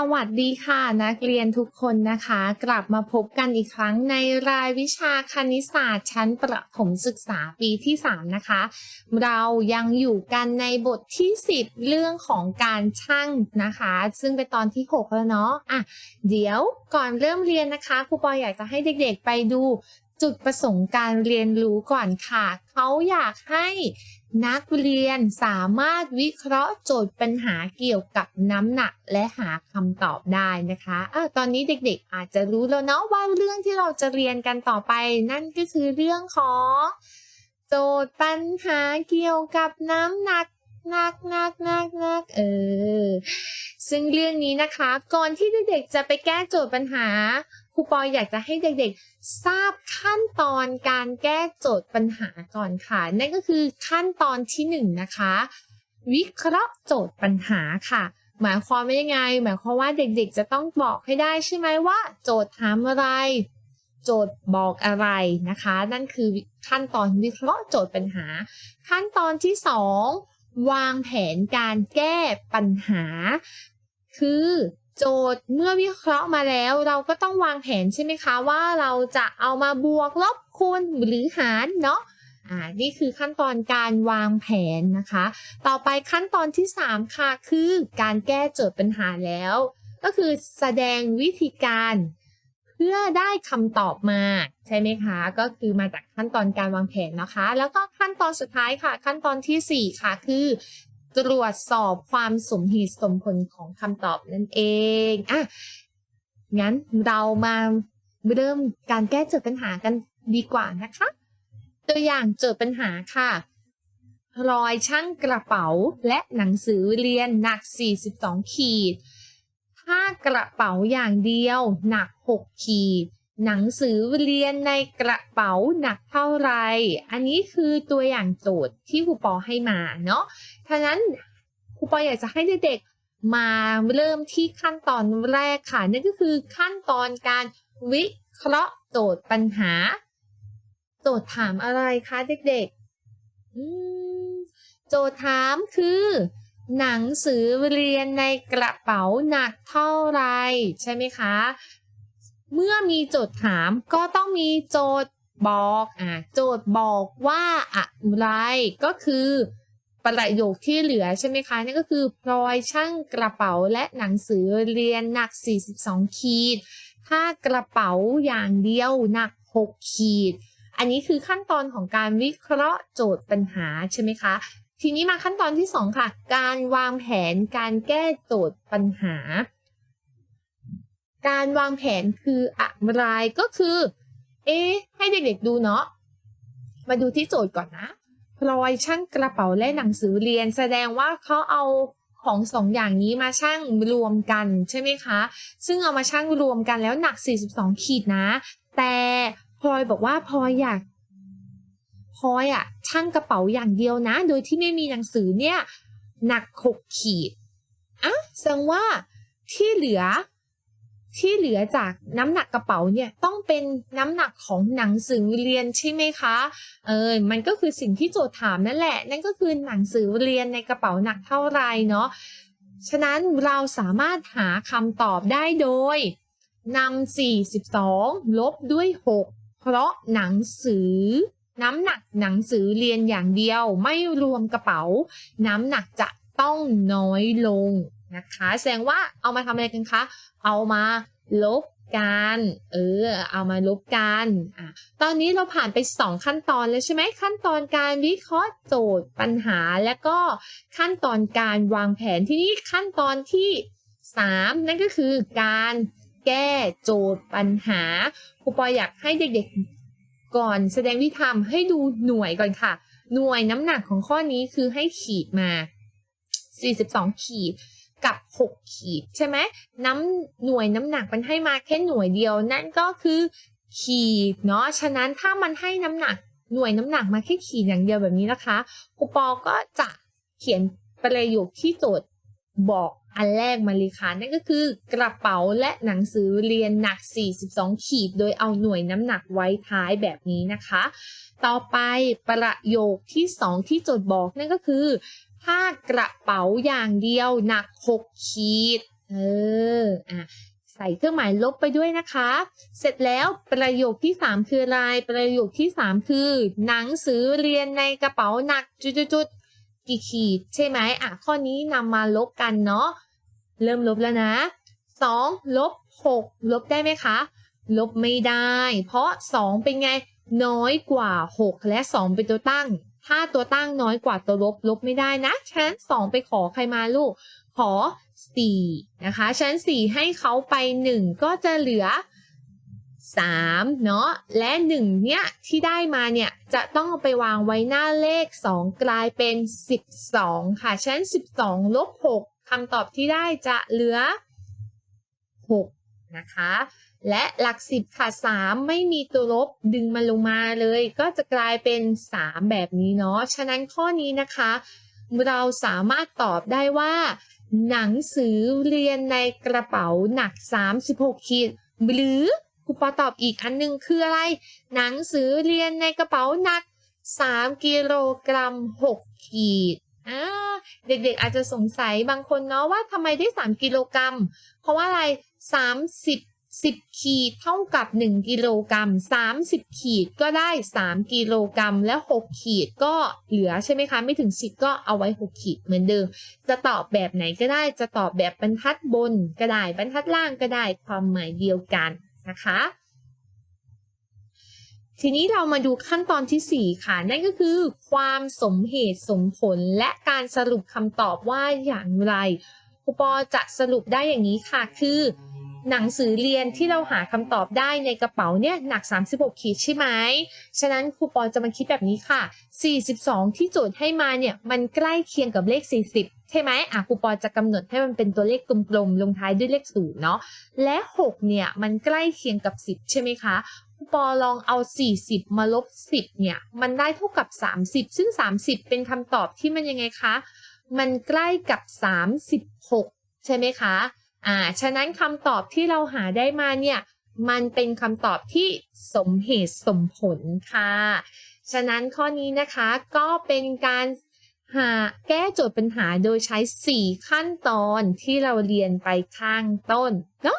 สวัสดีค่ะ นักเรียนทุกคนนะคะ กลับมาพบกันอีกครั้งในรายวิชาคณิตศาสตร์ชั้นประถมศึกษาปีที่ 3 นะคะ เรายังอยู่กันในบทที่ 10 เรื่องของการช่างนะคะ ซึ่งเป็นตอนที่ 6 แล้วเนาะอะเดี๋ยวก่อนเริ่มเรียนนะคะครูปอยอยากจะให้เด็กๆไปดู จุดประสงค์การเรียนรู้ก่อนค่ะ เขาอยากให้นักเรียนสามารถวิเคราะห์โจทย์ปัญหาเกี่ยวกับน้ำหนักและหาคำตอบได้นะคะอะตอนนี้เด็กๆอาจจะรู้แล้วเนาะว่าเรื่องที่เราจะเรียนกันต่อไป นั่นก็คือเรื่องของโจทย์ปัญหาเกี่ยวกับน้ำหนักหนักหนักหนักหนักเออ ซึ่งเรื่องนี้นะคะ ก่อนที่เด็กๆจะไปแก้โจทย์ปัญหา ครูปอยอยากจะให้เด็กๆ ทราบขั้นตอนการแก้โจทย์ปัญหาก่อนค่ะ นั่นก็คือขั้นตอนที่หนึ่งนะคะ วิเคราะห์โจทย์ปัญหาค่ะ หมายความว่ายังไง หมายความว่าเด็กๆ จะต้องบอกให้ได้ใช่ไหมว่า โจทย์ถามอะไร โจทย์บอกอะไรนะคะ นั่นคือขั้นตอนวิเคราะห์โจทย์ปัญหา ขั้นตอนที่สองวางแผนการแก้ปัญหา คือ โจทย์เมื่อวิเคราะห์มาแล้ว เราก็ต้องวางแผนใช่ไหมคะว่าเราจะเอามาบวกลบคูณหรือหารเนาะอ่านี่คือขั้นตอนการวางแผนนะคะ ต่อไปขั้นตอนที่ 3 ค่ะ คือการแก้โจทย์ปัญหาแล้ว ก็คือแสดงวิธีการเพื่อได้คำตอบมาใช่ไหมคะ ก็คือมาจากขั้นตอนการวางแผนนะคะ แล้วก็ขั้นตอนสุดท้ายค่ะ ขั้นตอนทีสี่4 ค่ะ คือ ตรวจสอบความสมเหตุสมผลของคำตอบนั่นเองอะงั้นเรามาเริ่มการแก้โจทย์ปัญหากันดีกว่านะคะ ตัวอย่างโจทย์ปัญหาค่ะรอยช่างกระเป๋าและหนังสือเรียนหนัก 42 ขีด ถ้ากระเป๋าอย่างเดียวหนัก 6 ขีด หนังสือเรียนในกระเป๋าหนักเท่าไร อันนี้คือตัวอย่างโจทย์ที่ครูปอให้มาเนาะฉะนั้นครูปออยากจะให้เด็กๆมาเริ่มที่ขั้นตอนแรกค่ะ นั่นก็คือขั้นตอนการวิเคราะห์โจทย์ปัญหา โจทย์ถามอะไรคะเด็กๆ โจทย์ถามคือ หนังสือเรียนในกระเป๋าหนักเท่าไรใช่ไหมคะ เมื่อมีโจทย์ถามก็ต้องมีโจทย์บอกอ่าโจทย์บอกว่าอะไรก็คือประโยคที่เหลือใช่ไหมคะนั่นก็คือพลอยช่างกระเป๋าและหนังสือเรียนหนัก 42 ขีด ถ้ากระเป๋าอย่างเดียวหนัก 6 ขีด อันนี้คือขั้นตอนของการวิเคราะห์โจทย์ปัญหาใช่ไหมคะ ทีนี้มาขั้นตอนที่ 2 ค่ะ การวางแผนการแก้โจทย์ปัญหา การวางแผนคืออะไรก็คือ เอ๊ะให้เด็กๆดูเนาะมาดูที่โจทย์ก่อนนะพลอยช่างกระเป๋าและหนังสือเรียน แสดงว่าเขาเอาของสองอย่างนี้มาช่างรวมกันใช่ไหมคะ ซึ่งเอามาช่างรวมกันแล้วหนัก 42 ขีดนะ แต่พลอยบอกว่าพลอยอยากพลอยอะช่างกระเป๋าอย่างเดียวนะ โดยที่ไม่มีหนังสือเนี่ยหนัก 6 ขีดอะแสดงว่าที่เหลือ ที่เหลือจากน้ำหนักกระเป๋าเนี่ยต้องเป็นน้ำหนักของหนังสือเรียนใช่ไหมคะเออมันก็คือสิ่งที่โจทย์ถามนั่นแหละ นั่นก็คือหนังสือเรียนในกระเป๋าหนักเท่าไรเนาะฉะนั้นเราสามารถหาคำตอบได้โดยนำ42 ลบด้วย 6 เพราะหนังสือ น้ำหนักหนังสือเรียนอย่างเดียวไม่รวมกระเป๋า น้ำหนักจะต้องน้อยลง นะคะแสดงว่าเอามาทำอะไรกันคะ เอามาลบกันเออเอามาลบกันอะตอนนี้เราผ่านไป 2 ขั้นตอนแล้วใช่ไหมขั้นตอนการวิเคราะห์โจทย์ปัญหา และก็ขั้นตอนการวางแผนที่นี้ขั้นตอนที่ 3 นั่นก็คือการแก้โจทย์ปัญหาครูปอยอยากให้เด็กๆก่อนแสดงวิธีทำให้ดูหน่วยก่อนค่ะ หน่วยน้ำหนักของข้อนี้คือให้ขีดมา 42 ขีด กับ 6 ขีดใช่ไหมน้ำหน่วยน้ำหนักมันให้มาแค่หน่วยเดียว นั่นก็คือขีดเนาะฉะนั้นถ้ามันให้น้ำหนักหน่วยน้ำหนักมาแค่ขีดอย่างเดียวแบบนี้นะคะครูปอก็จะเขียนประโยคที่โจทย์บอกอันแรกมาเลยค่ะนั่นก็คือกระเป๋าและหนังสือเรียนหนัก 42 ขีด โดยเอาหน่วยน้ำหนักไว้ท้ายแบบนี้นะคะ ต่อไปประโยคที่ 2 ที่โจทย์บอกนั่นก็คือ ถ้ากระเป๋าอย่างเดียวหนัก 6 ขีด เออ อะ ใส่เครื่องหมายลบไปด้วยนะคะ เสร็จแล้วประโยคที่ 3 คืออะไร ประโยคที่ 3 คือ หนังสือเรียนในกระเป๋าหนักจุดๆๆกี่ขีด ใช่ไหมอะ ข้อนี้นำมาลบกันเนาะ เริ่มลบแล้วนะ 2 ลบ 6 ลบได้ไหมคะ ลบไม่ได้ เพราะ 2 เป็นไงน้อยกว่า 6 และ 2 เป็นตัวตั้ง ถ้าตัวตั้งน้อยกว่าตัวลบลบไม่ได้นะฉะนั้น2ไปขอใครมาลูก ขอ 4 นะคะฉะนั้น4ให้เขาไป 1 ก็จะเหลือ 3 เนาะและ 1 เนี่ยที่ได้มาเนี่ย จะต้องไปวางไว้หน้าเลข 2 กลายเป็น 12 ค่ะฉะนั้น 12 ลบ 6คำตอบที่ได้จะเหลือ 6 นะคะ และหลัก10ค่ะ3ไม่มีตัวลบดึงมันลงมาเลย ก็จะกลายเป็น3แบบนี้เนาะฉะนั้นข้อนี้นะคะ เราสามารถตอบได้ว่า หนังสือเรียนในกระเป๋าหนัก 36ขีดหรือครูปอตอบอีกอันหนึ่งคืออะไร หนังสือเรียนในกระเป๋าหนัก 3 กิโลกรัม 6 ขีดอ่าเด็กๆอาจจะสงสัยบางคนเนาะว่าทำไมได้ 3 กิโลกรัม เพราะว่าอะไร 30 10 ขีดเท่ากับ 1 กิโลกรัม 30 ขีดก็ได้ 3 กิโลกรัม และ 6 ขีดก็เหลือใช่ไหมคะ ไม่ถึง 10 ก็เอาไว้ 6 ขีดเหมือนเดิม จะตอบแบบไหนก็ได้ จะตอบแบบบรรทัดบนก็ได้ บรรทัดล่างก็ได้ ความหมายเดียวกันนะคะ ทีนี้เรามาดูขั้นตอนทีสี่4 ค่ะ นั่นก็คือ ความสมเหตุสมผลและการสรุปคำตอบว่าอย่างไรครูปอจะสรุปได้อย่างนี้ค่ะ คือ หนังสือเรียนที่เราหาคำตอบได้ในกระเป๋าเนี่ยหนัก 36 ขีดใช่ไหม ฉะนั้นครูปอจะมาคิดแบบนี้ค่ะ 42 ที่โจทย์ให้มาเนี่ยมันใกล้เคียงกับเลข 40 ใช่ไหมอะครูปอจะกำหนดให้มันเป็นตัวเลขกลมๆ ลงท้ายด้วยเลขศูนย์เนาะ และ 6 เนี่ยมันใกล้เคียงกับ 10 ใช่ไหมคะครูปอลองเอา 40 มาลบ 10 เนี่ย มันได้เท่ากับ 30 ซึ่ง 30 เป็นคำตอบที่มันยังไงคะ มันใกล้กับ 36 ใช่ไหมคะ อ่า ฉะนั้นคำตอบที่เราหาได้มาเนี่ย มันเป็นคำตอบที่สมเหตุสมผลค่ะ ฉะนั้นข้อนี้นะคะก็เป็นการหาแก้โจทย์ปัญหาโดยใช้ 4 ขั้นตอนที่เราเรียนไปข้างต้นเนาะ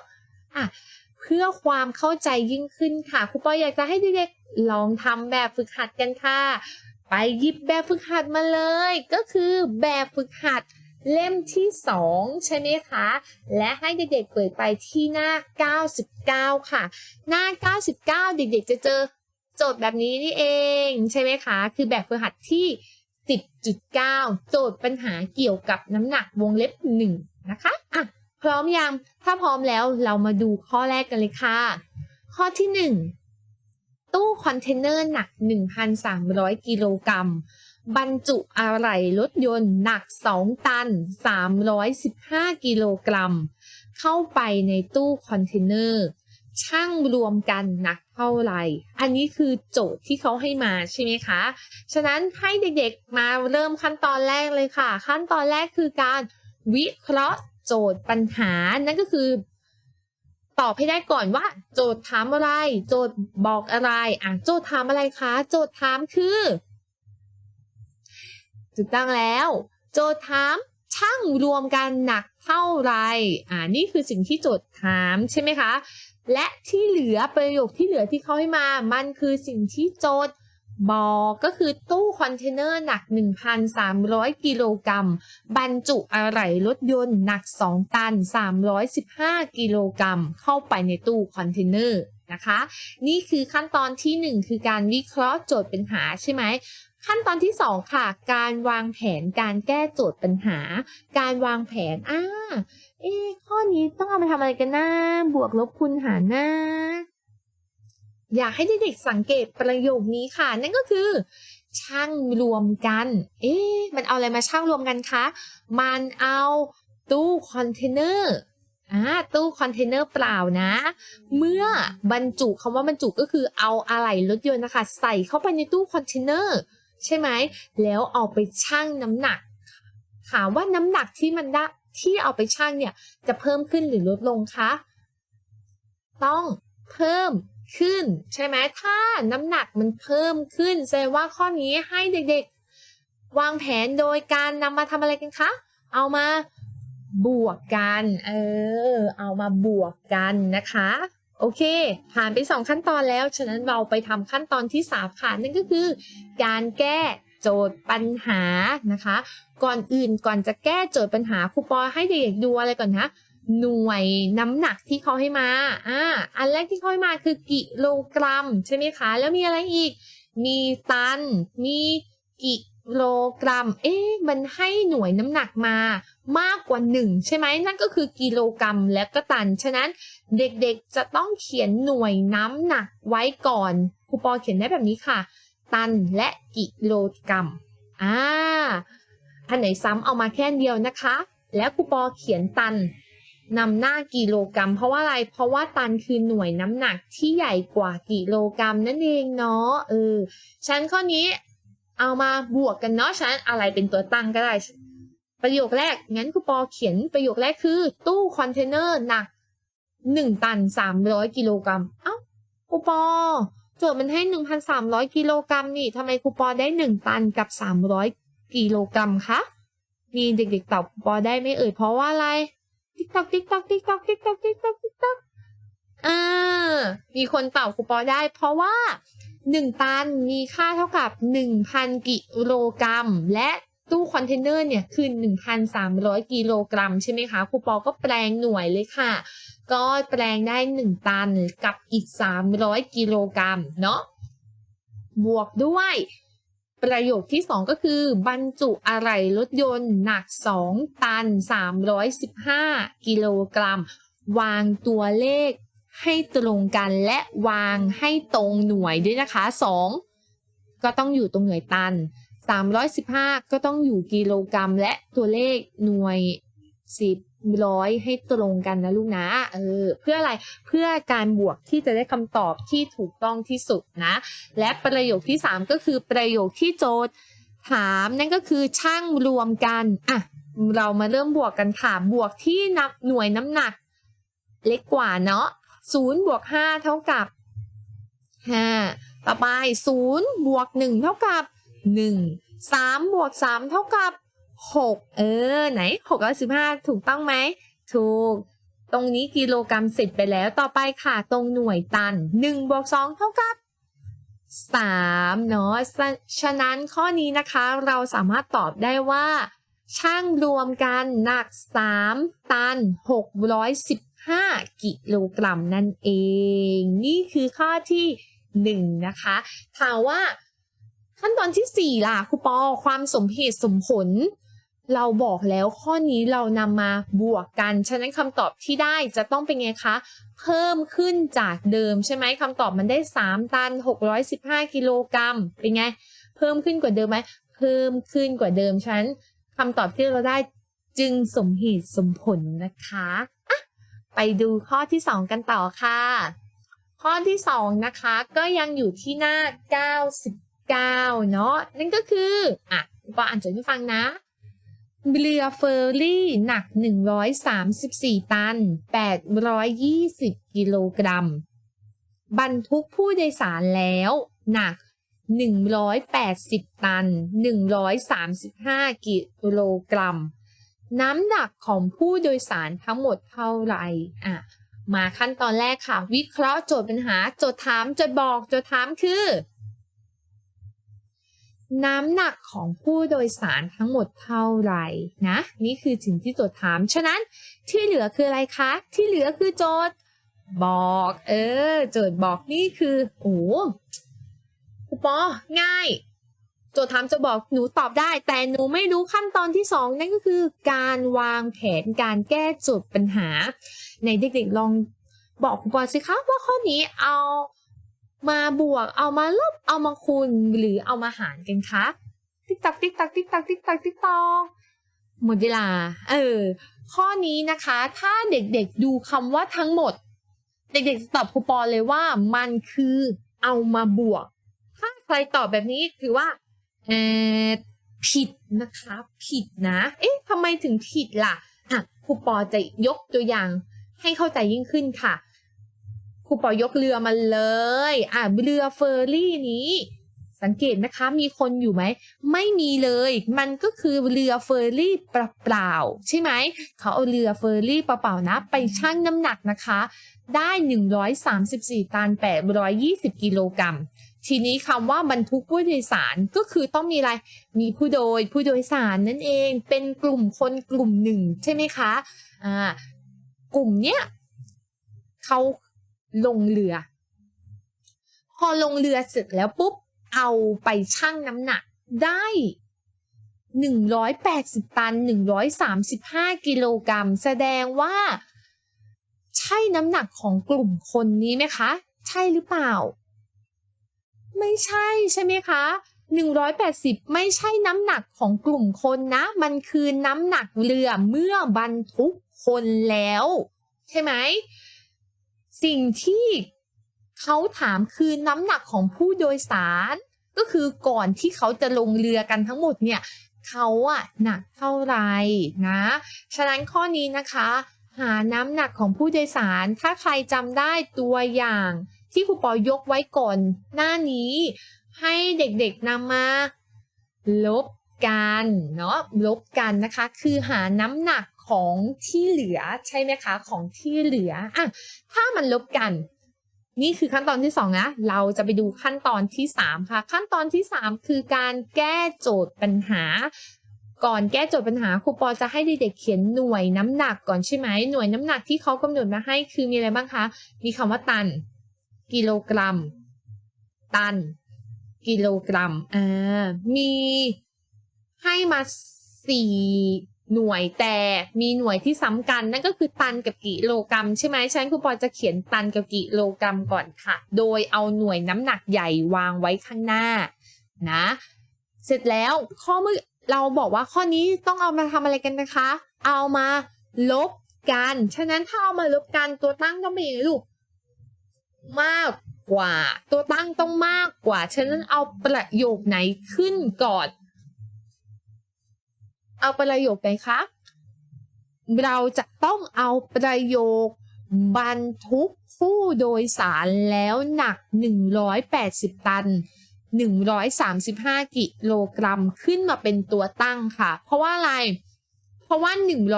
อะเพื่อความเข้าใจยิ่งขึ้นค่ะครูปอยอยากจะให้เด็กๆลองทำแบบฝึกหัดกันค่ะ ไปหยิบแบบฝึกหัดมาเลย ก็คือแบบฝึกหัด เล่มที่ 2 ใช่ไหมคะ และให้เด็กๆเปิดไปที่หน้า 99 ค่ะ หน้า 99 เด็กๆ จะเจอโจทย์แบบนี้นี่เองใช่ไหมคะ คือแบบฝึกหัดที่ 10.9 โจทย์ปัญหาเกี่ยวกับน้ำหนักวงเล็บ 1 นะคะอะพร้อมยัง ถ้าพร้อมแล้วเรามาดูข้อแรกกันเลยค่ะ ข้อที่ 1 ตู้คอนเทนเนอร์หนัก 1,300 กิโลกรัม บรรจุอะไหล่รถยนต์หนัก 2 ตัน 315 กิโลกรัม เข้าไปในตู้คอนเทนเนอร์ช่างรวมกันหนักเท่าไหร่ อันนี้คือโจทย์ที่เขาให้มาใช่ไหมคะ ฉะนั้นให้เด็กๆมาเริ่มขั้นตอนแรกเลยค่ะ ขั้นตอนแรกคือการวิเคราะห์โจทย์ปัญหา นั่นก็คือ ตอบให้ได้ก่อนว่า โจทย์ถามอะไร โจทย์บอกอะไร อะ โจทย์ถามอะไรคะ โจทย์ถามคือ ถูกต้องแล้ว โจทย์ถามช่างรวมกันหนักเท่าไรอ่านี่คือสิ่งที่โจทย์ถามใช่ไหมคะ และที่เหลือประโยคที่เหลือที่เขาให้มา มันคือสิ่งที่โจทย์บอกก็คือตู้คอนเทนเนอร์หนัก 1,300 กิโลกรัมบรรจุอะไหล่รถยนต์หนัก 2 ตัน 315 กิโลกรัมเข้าไปในตู้คอนเทนเนอร์นะคะ นี่คือขั้นตอนที่ 1 คือการวิเคราะห์โจทย์ปัญหาใช่ไหม ขั้นตอนที่ 2 ค่ะ การวางแผนการแก้โจทย์ปัญหา การวางแผนอ่าเอ๊ข้อนี้ต้องเอาไปทำอะไรกันนะบวกลบคูณหารนะอยากให้เด็กๆสังเกตประโยคนี้ค่ะ นั่นก็คือ ช่างรวมกัน เอ๊ะมันเอาอะไรมาช่างรวมกันคะ มันเอาตู้คอนเทนเนอร์อ่าตู้คอนเทนเนอร์เปล่านะ เมื่อบรรจุคำว่าบรรจุก็คือเอาอะไหล่รถยนต์นะคะ ใส่เข้าไปในตู้คอนเทนเนอร์ ใช่ไหมแล้วเอาไปชั่งน้ำหนัก ถามว่าน้ำหนักที่มันได้ที่เอาไปชั่งเนี่ยจะเพิ่มขึ้นหรือลดลงคะต้องเพิ่มขึ้นใช่ไหมถ้าน้ำหนักมันเพิ่มขึ้นแสดงว่าข้อนี้ให้เด็กๆ วางแผนโดยการนำมาทำอะไรกันคะเอามาบวกกัน เออ เอามาบวกกันนะคะ โอเค ผ่านไปสองขั้นตอนแล้ว ฉะนั้นเราไปทำขั้นตอนที่สามค่ะ นั่นก็คือ การแก้โจทย์ปัญหานะคะ ก่อนอื่นก่อนจะแก้โจทย์ปัญหาครูปอให้เด็กๆดูอะไรก่อนนะ หน่วยน้ำหนักที่เขาให้มาอ่าอันแรกที่เขาให้มาคือกิโลกรัม ใช่ไหมคะ แล้วมีอะไรอีก มีตัน มีกิ โลกรัม เอ๊ะ มันให้หน่วยน้ำหนักมามากกว่าหนึ่งใช่ไหม นั่นก็คือกิโลกรัมและก็ตัน ฉะนั้นเด็กๆจะต้องเขียนหน่วยน้ำหนักไว้ก่อน ครูปอเขียนได้แบบนี้ค่ะ ตันและกิโลกรัม อ่า อันไหนซ้ำเอามาแค่เดียวนะคะ แล้วครูปอเขียนตันนำหน้ากิโลกรัม เพราะว่าอะไร เพราะว่าตันคือหน่วยน้ำหนักที่ใหญ่กว่ากิโลกรัมนั่นเองเนาะ เออฉันข้อนี้ เอามาบวกกันเนาะฉันอะไรเป็นตัวตั้งก็ได้ ประโยคแรกงั้นครูปอเขียนประโยคแรกคือ ตู้คอนเทนเนอร์หนักหนึ่งตันสามร้อยกิโลกรัมเอ้าครูปอโจทย์มันให้หนึ่งพันสามร้อยกิโลกรัมนี่ทำไมครูปอได้หนึ่งตันกับสามร้อยกิโลกรัมคะมีเด็กๆตอบครูปอได้ไหมเอ่ยเพราะว่าอะไรติ๊กตอกติ๊กตอกติ๊กตอกติ๊กตอกติ๊กตอกติ๊กตอกเออมีคนตอบครูปอได้ เพราะว่า หนึ่งตันมีค่าเท่ากับหนึ่งพันกิโลกรัม และตู้คอนเทนเนอร์เนี่ยคือหนึ่งพันสามร้อยกิโลกรัมใช่ไหมคะครูปอก็แปลงหน่วยเลยค่ะ ก็แปลงได้หนึ่งตันกับอีกสามร้อยกิโลกรัมเนาะบวกด้วยประโยคที่ 2 ก็คือบรรจุอะไหล่รถยนต์หนัก 2 ตัน 315 กิโลกรัม วางตัวเลข ให้ตรงกันและวางให้ตรงหน่วยด้วยนะคะ 2 ก็ต้องอยู่ตรงหน่วยตัน 315 ก็ต้องอยู่กิโลกรัมและตัวเลขหน่วย 10ร้อยให้ตรงกันนะลูกนะ เออ เพื่ออะไร เพื่อการบวกที่จะได้คำตอบที่ถูกต้องที่สุดนะ และประโยคที่ 3 ก็คือประโยคที่โจทย์ถามนั่นก็คือช่างรวมกัน อะ เรามาเริ่มบวกกันค่ะ บวกที่นับหน่วยน้ำหนัก เล็กกว่าเนาะ ศูนย์บวกห้าเท่ากับห้าต่อไปศูนย์บวกหนึ่งเท่ากับหนึ่งสามบวกสามเท่ากับหกเออ ไหนหกร้อยสิบห้าถูกต้องไหม ถูก ตรงนี้กิโลกรัมเสร็จไปแล้ว ต่อไปค่ะ ตรงหน่วยตันหนึ่งบวกสองเท่ากับสามเนาะ ฉะนั้นข้อนี้นะคะ เราสามารถตอบได้ว่า ช่างรวมกันหนัก 3 ตัน 5 กิโลกรัมนั่นเอง นี่คือข้อที่ 1 นะคะ ถามว่าขั้นตอนที่ 4 ล่ะครูปอความสมเหตุสมผล เราบอกแล้วข้อนี้เรานำมาบวกกัน ฉะนั้นคำตอบที่ได้จะต้องเป็นไงคะ เพิ่มขึ้นจากเดิมใช่ไหมคำตอบมันได้ 3 ตัน 615 กิโลกรัมเป็นไง เพิ่มขึ้นกว่าเดิมไหมเพิ่มขึ้นกว่าเดิมฉะนันคำตอบที่เราได้จึงสมเหตุสมผลนะคะ ไปดูข้อที่ 2 กันต่อค่ะ ข้อที่ 2 นะคะก็ยังอยู่ที่หน้า 99 เนาะนั่นก็คืออะปออ่านโจทย์ให้ฟังนะเรือเฟอร์รี่หนัก 134 ตัน 820 กิโลกรัม บรรทุกผู้โดยสารแล้ว หนัก 180 ตัน 135 กิโลกรัม น้ำหนักของผู้โดยสารทั้งหมดเท่าไหร่อะมาขั้นตอนแรกค่ะ วิเคราะห์โจทย์ปัญหา โจทย์ถามโจทย์บอกโจทย์ถามคือ น้ำหนักของผู้โดยสารทั้งหมดเท่าไหร่นะ นี่คือสิ่งที่โจทย์ถาม ฉะนั้นที่เหลือคืออะไรคะ ที่เหลือคือโจทย์บอก เออ โจทย์บอกนี่คือโอ้ครูปอง่าย จทย์ถามจะบอกหนูตอบได้ แต่หนูไม่รู้ขั้นตอนที่สองนั่นก็คือ การวางแผนการแก้จทย์ปัญหา ในเด็กๆลองบอกครูปอสิคะว่าข้อนี้เอามาบวกเอามาลบเอามาคูณหรือเอามาหารกันคะติ๊กตักติ๊กตักติ๊กตักติ๊กตักติ๊กตอกหมดเวลา เออ ข้อนี้นะคะ ถ้าเด็กๆดูคำว่าทั้งหมด เด็กๆจะตอบครูปอเลยว่ามันคือเอามาบวก ถ้าใครตอบแบบนี้ถือว่า เออผิดนะคะ ผิดนะ เอ๊ะทำไมถึงผิดล่ะอะครูปอจะยกตัวอย่างให้เข้าใจยิ่งขึ้นค่ะครูปอยกเรือมาเลย อะเรือเฟอร์รี่นี้ สังเกตนะคะ มีคนอยู่ไหม ไม่มีเลย มันก็คือเรือเฟอร์รี่เปล่าๆใช่ไหม เขาเอาเรือเฟอร์รี่เปล่าๆนะ ไปชั่งน้ำหนักนะคะ ได้ 134 ตัน 820 กิโลกรัม ทีนี้คำว่าบรรทุกผู้โดยสารก็คือต้องมีอะไร มีผู้โดยผู้โดยสารนั่นเอง เป็นกลุ่มคนกลุ่มหนึ่งใช่ไหมคะ อ่า กลุ่มเนี้ยเขาลงเรือ พอลงเรือเสร็จแล้วปุ๊บ เอาไปชั่งน้ำหนักได้180 ตัน 135 กิโลกรัม แสดงว่า ใช่น้ำหนักของกลุ่มคนนี้ไหมคะ ใช่หรือเปล่า ไม่ใช่ใช่ไหมคะ180 ไม่ใช่น้ำหนักของกลุ่มคนนะ มันคือน้ำหนักเรือเมื่อบรรทุกคนแล้ว ใช่ไหม สิ่งที่เขาถามคือน้ำหนักของผู้โดยสาร ก็คือก่อนที่เขาจะลงเรือกันทั้งหมดเนี่ยเขาอะหนักเท่าไหร่นะ ฉะนั้นข้อนี้นะคะ หาน้ำหนักของผู้โดยสาร ถ้าใครจำได้ตัวอย่าง ที่ครูปอยกไว้ก่อน หน้านี้ให้เด็กๆนำมา ลบกันเนาะลบกันนะคะ คือหาน้ำหนักของที่เหลือใช่ไหมคะ ของที่เหลืออะถ้ามันลบกัน นี่คือขั้นตอนที่สองนะเราจะไปดูขั้นตอนที่สามค่ะ ขั้นตอนที่สามคือการแก้โจทย์ปัญหา ก่อนแก้โจทย์ปัญหาครูปอจะให้เด็กๆเขียนหน่วยน้ำหนักก่อนใช่ไหมหน่วยน้ำหนักที่เขากำหนดมาให้คือมีอะไรบ้างคะมีคำว่าตัน กิโลกรัม ตัน กิโลกรัมอ่ามีให้มาสี่หน่วยแต่มีหน่วยที่ซ้ำกันนั่นก็คือตันกับกิโลกรัมใช่ไหมฉันครูปอจะเขียนตันกับกิโลกรัมก่อนค่ะ โดยเอาหน่วยน้ำหนักใหญ่วางไว้ข้างหน้านะเสร็จแล้วข้อมือเราบอกว่าข้อนี้ต้องเอามาทำอะไรกันนะคะ เอามาลบกัน ฉะนั้นถ้าเอามาลบกันตัวตั้งต้องเป็นยังไงลูก มากกว่า ตัวตั้งต้องมากกว่า ฉะนั้นเอาประโยคไหนขึ้นก่อน เอาประโยคไหนคะ เราจะต้องเอาประโยคบรรทุกผู้โดยสารแล้วหนัก 180 ตัน 135 กิโลกรัมขึ้นมาเป็นตัวตั้งค่ะ เพราะว่าอะไร เพราะว่า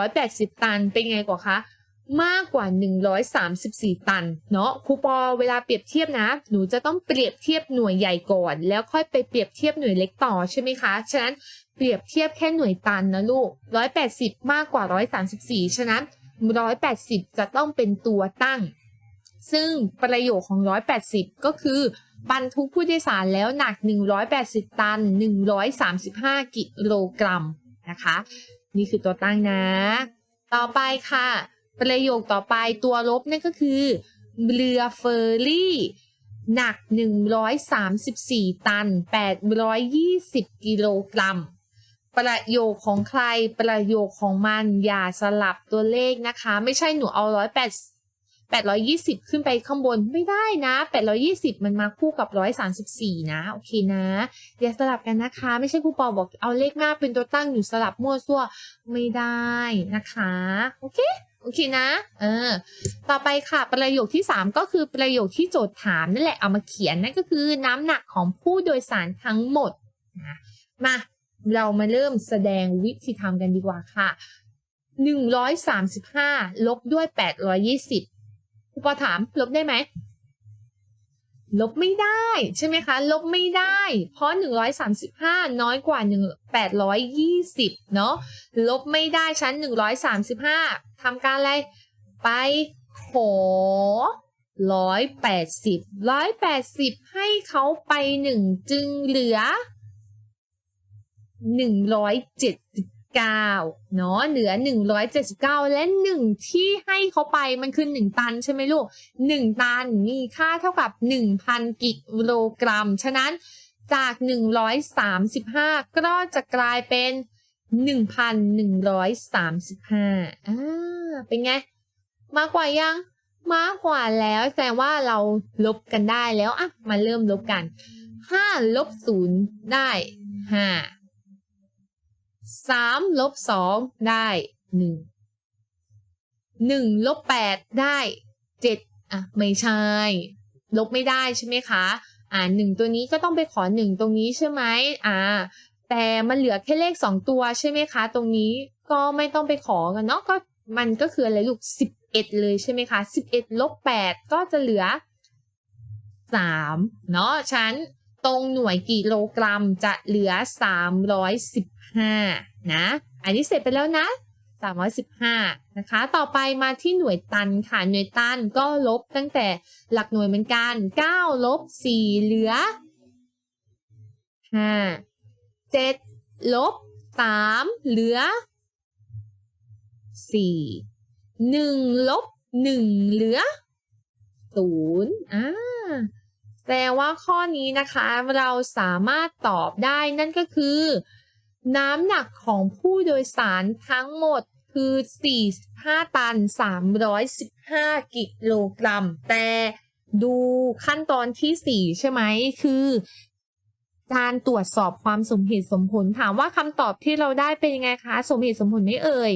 180 ตันเป็นไงกว่าคะ มากกว่า 134 ตัน เนาะครูปอเวลาเปรียบเทียบนะ หนูจะต้องเปรียบเทียบหน่วยใหญ่ก่อน แล้วค่อยไปเปรียบเทียบหน่วยเล็กต่อใช่ไหมคะ ฉะนั้นเปรียบเทียบแค่หน่วยตันนะลูก 180 มากกว่า 134 ฉะนั้น 180 จะต้องเป็นตัวตั้ง ซึ่งประโยคของ 180 ก็คือบรรทุกผู้โดยสารแล้วหนัก 180 ตัน 135 กิโลกรัมนะคะ นี่คือตัวตั้งนะ ต่อไปค่ะ ประโยคต่อไปตัวลบนั่นก็คือเรือเฟอร์รี่หนัก 134 ตัน 820 กิโลกรัม ประโยคของใครประโยคของมันอย่าสลับตัวเลขนะคะ ไม่ใช่หนูเอา 108 820 ขึ้นไปข้างบนไม่ได้นะ 820 มันมาคู่กับ 134 นะ โอเคนะ อย่าสลับกันนะคะ ไม่ใช่ครูปอบอกเอาเลขหน้าเป็นตัวตั้งอยู่สลับมั่วซั่วไม่ได้นะคะ โอเคโอเคนะ เออ ต่อไปค่ะประโยคที่ 3 ก็คือประโยคที่โจทย์ถามนั่นแหละเอามาเขียนนั่นก็คือน้ำหนักของผู้โดยสารทั้งหมดนะมาเรามาเริ่มแสดงวิธีทำกันดีกว่าค่ะ 135 ลบด้วย 820ครูปอถามลบได้ไหม ลบไม่ได้ใช่ไหมคะ ลบไม่ได้ เพราะ 135 น้อยกว่า 820 เนาะลบไม่ได้ชั้น 135 ทำการอะไร ไปขอ 180 180 ให้เขาไป 1 จึงเหลือ 179 เนาะเหลือ 179 และ 1 ที่ให้เขาไปมันคือ 1 ตันใช่ไหมลูก 1 ตันมีค่าเท่ากับ 1,000 กิโลกรัม ฉะนั้นจาก 135 ก็จะกลายเป็น 1,135อ่าเป็นไง มากกว่ายัง มากกว่าแล้วแสดงว่าเราลบกันได้แล้ว อะ มาเริ่มลบกัน 5 ลบ 0 ได้ 5 สามลบสองได้หนึ่งหนึ่งลบแปดได้เจ็ดอะ ไม่ใช่ ลบไม่ได้ใช่ไหมคะ อ่าหนึ่งตัวนี้ก็ต้องไปขอหนึ่งตรงนี้ใช่ไหมอ่า แต่มันเหลือแค่เลขสองตัวใช่ไหมคะ ตรงนี้ก็ไม่ต้องไปขอกันเนาะก็มันก็คืออะไรลูกสิบเอ็ดเลยใช่ไหมคะสิบเอ็ดลบแปดก็จะเหลือสามเนาะฉันตรงหน่วยกิโลกรัมจะเหลือส ห้านะ อันนี้เสร็จไปแล้วนะสามร้อยสิบห้านะคะ ต่อไปมาที่หน่วยตันค่ะ หน่วยตันก็ลบตั้งแต่หลักหน่วยเหมือนกันเก้าลบสี่เหลือห้าเจ็ดลบสามเหลือสี่หนึ่งลบหนึ่งเหลือศูนย์อ่าแปลว่าข้อนี้นะคะเราสามารถตอบได้นั่นก็คือ น้ำหนักของผู้โดยสารทั้งหมดคือ 45 ตัน 315 กิโลกรัม แต่ดูขั้นตอนทีสี่ 4 ใช่ไหม คือ การตรวจสอบความสมเหตุสมผล ถามว่าคำตอบที่เราได้เป็นยังไงคะ สมเหตุสมผลไม่เอ่ย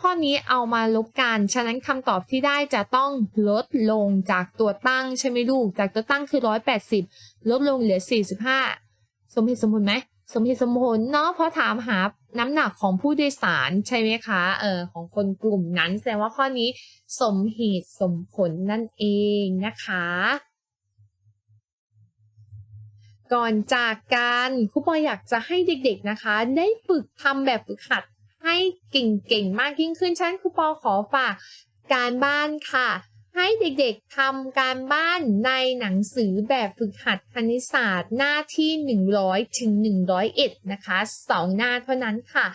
ข้อนี้เอามาลบกัน ฉะนั้นคำตอบที่ได้จะต้องลดลงจากตัวตั้งใช่ไหมลูก จากตัวตั้งคือ 180 ลดลงเหลือ 45 สมเหตุสมผลไหม สมเหตุสมผลเนาะเพราะถามหาน้ำหนักของผู้โดยสารใช่ไหมคะเออของคนกลุ่มนั้นแสดงว่าข้อนี้สมเหตุสมผลนั่นเองนะคะ ก่อนจากกันครูปอยอยากจะให้เด็กๆนะคะ ได้ฝึกทำแบบฝึกหัดให้เก่งๆ มากยิ่งขึ้นฉันครูปอขอฝากการบ้านค่ะ ให้เด็กๆทำการบ้านในหนังสือแบบฝึกหัดคณิตศาสตร์หน้าที่ 100 ถึง 101 นะคะสองหน้าเท่านั้นค่ะ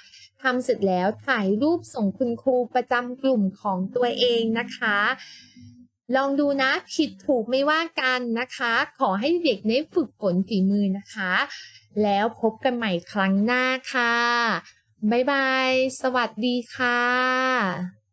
ทำเสร็จแล้วถ่ายรูปส่งคุณครูประจำกลุ่มของตัวเองนะคะ ลองดูนะผิดถูกไม่ว่ากันนะคะ ขอให้เด็กได้ฝึกฝนฝีมือนะคะ แล้วพบกันใหม่ครั้งหน้าค่ะ บ๊ายบาย สวัสดีค่ะ